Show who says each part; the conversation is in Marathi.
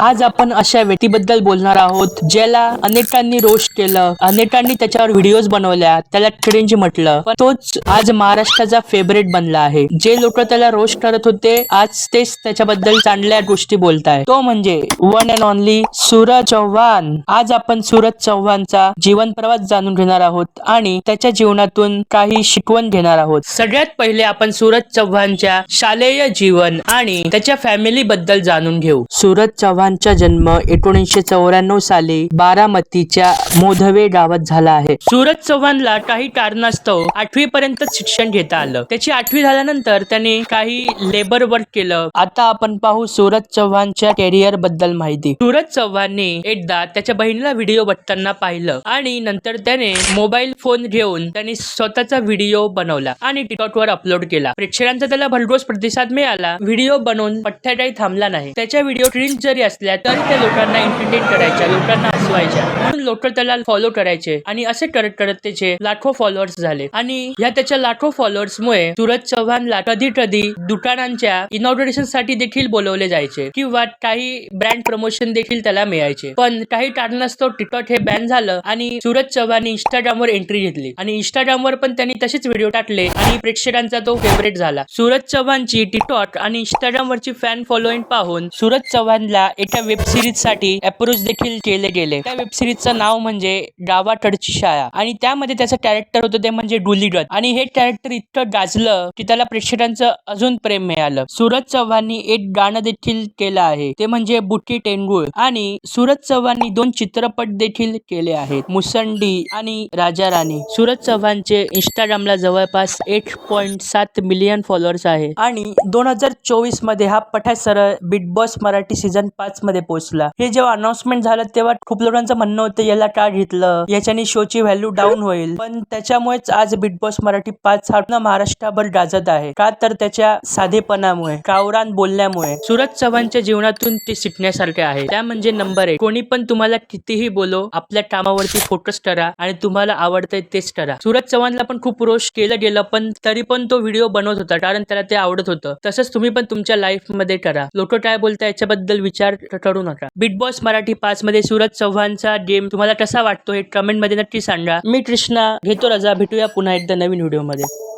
Speaker 1: आज आपण अशा व्यक्तीबद्दल बोलणार आहोत ज्याला अनेकांनी रोस्ट केलं अनेकांनी त्याच्यावर व्हिडिओज बनवल्या त्याला क्रिंज म्हटलं. पण तोच आज महाराष्ट्राचा फेवरेट बनला आहे. जे लोक त्याला रोस्ट करत होते आज तेच त्याच्याबद्दल चांगल्या गोष्टी बोलताय. तो म्हणजे one and only Suraj Chavan. आज आपण सूरज चव्हाणचा जीवन प्रवास जाणून घेणार आहोत आणि त्याच्या जीवनातून काही शिकवण घेणार आहोत. सगळ्यात पहिले आपण सूरज चव्हाणच्या शालेय जीवन आणि त्याच्या फॅमिली बद्दल जाणून घेऊ. सूरज चव्हाण चव्हाणचा जन्म एकोणीसशे चौऱ्याण्णव साली बारामतीच्या मोधवे गावात झाला आहे. सूरज चव्हाणला काही कारणास्तव आठवी पर्यंत शिक्षण घेता आलं. त्याची आठवी झाल्यानंतर त्याने काही लेबर वर्क केलं. आता आपण पाहू सूरज चव्हाणच्या कॅरियरबद्दल माहिती. सूरज चव्हाणने एकदा त्याच्या बहिणीला व्हिडिओ बघताना पाहिलं आणि नंतर त्याने मोबाईल फोन घेऊन त्याने स्वतःचा व्हिडिओ बनवला आणि टिकटॉक वर अपलोड केला. प्रेक्षकांचा त्याला भरघोस प्रतिसाद मिळाला. व्हिडिओ बनवून पठ्ठ्या काही थांबला नाही. त्याच्या व्हिडिओ ट्रेंड जरी असल्या तरी त्या लोकांना एंटरटेन करायच्या लोकांना हसवायच्या. म्हणून लोक त्याला फॉलो करायचे आणि असे करत करत त्याचे लाखो फॉलोअर्स झाले. आणि ह्या त्याच्या लाखो फॉलोअर्स मुळे सूरज चव्हाणला कधी कधी दुकानांच्या इनॉग्रेशनसाठी देखील बोलवले जायचे किंवा काही ब्रँड प्रमोशन देखील त्याला मिळायचे. पण काही कारणास्तव टिकटॉक हे बॅन झालं आणि सूरज इंस्टाग्राम इंस्टाग्रामवर एंट्री घेतली. आणि इंस्टाग्रामवर पण त्यांनी तसेच व्हिडिओ टाकले आणि प्रेक्षकांचा तो फेवरेट झाला. सूरज चव्हाणची टिकटॉक आणि इंस्टाग्राम वरची फॅन फॉलोईंग पाहून सूरज चव्हाणला एक वेब सिरीजसाठी अप्रोच देखील केले गेले. त्या वेब सिरीजचं नाव म्हणजे गावाकडची शाळा. आणि त्यामध्ये त्याचं कॅरेक्टर होतं ते म्हणजे डुलीगत आणि हे कॅरेक्टर इतकं गाजलं की त्याला प्रेक्षकांचं अजून प्रेम मिळालं. सूरज चव्हाणनी एक गाणं देखील केलं आहे. ते म्हणजे बुटी टेंगुळ आणि सूरज चव्हाणनी दोन चित्रपट देखील केले आहेत. मुसंडी आणि राजा राणी. सूरज चव्हाणचे इंस्टाग्रामला जवळपास एक पॉईंट सात मिलियन फॉलोअर्स आहे. आणि दोन हजार चोवीसमध्ये हा पठासर सरळ बिग बॉस मराठी सीझन पाच मध्ये पोहोचला. हे जेव्हा अनाउन्समेंट झालं तेव्हा खूप लोकांचं म्हणणं होतं याला का घेतलं? याच्याने शोची व्हॅल्यू डाऊन होईल. पण त्याच्यामुळेच आज बिग बॉस मराठी पाच हा महाराष्ट्रभर गाजत आहे. का तर त्याच्या साधेपणामुळे कावरान बोलण्यामुळे सूरज चव्हाणच्या जीवनातून ते शिकण्यासारखे आहे. त्या म्हणजे नंबर एक. कोणी पण तुम्हाला कितीही बोलो आपल्या कामावरती फोकस करा आणि तुम्हाला आवडतंय तेच करा सूरज चव्हाणला पण खूप रोष केलं गेलं पण तरी पण तो व्हिडिओ बनवत होता कारण त्याला ते आवडत होतं. तसंच तुम्ही पण तुमच्या लाईफमध्ये करा. लोक काय बोलताय याच्याबद्दल विचार करू नका. बिग बॉस मराठी पाच मध्ये सूरज चव्हाणचा गेम तुम्हाला कसा वाटतो हे कमेंटमध्ये नक्की सांगा. मी कृष्णा घेतो रजा भेटूया पुन्हा एकदा नवीन व्हिडिओमध्ये.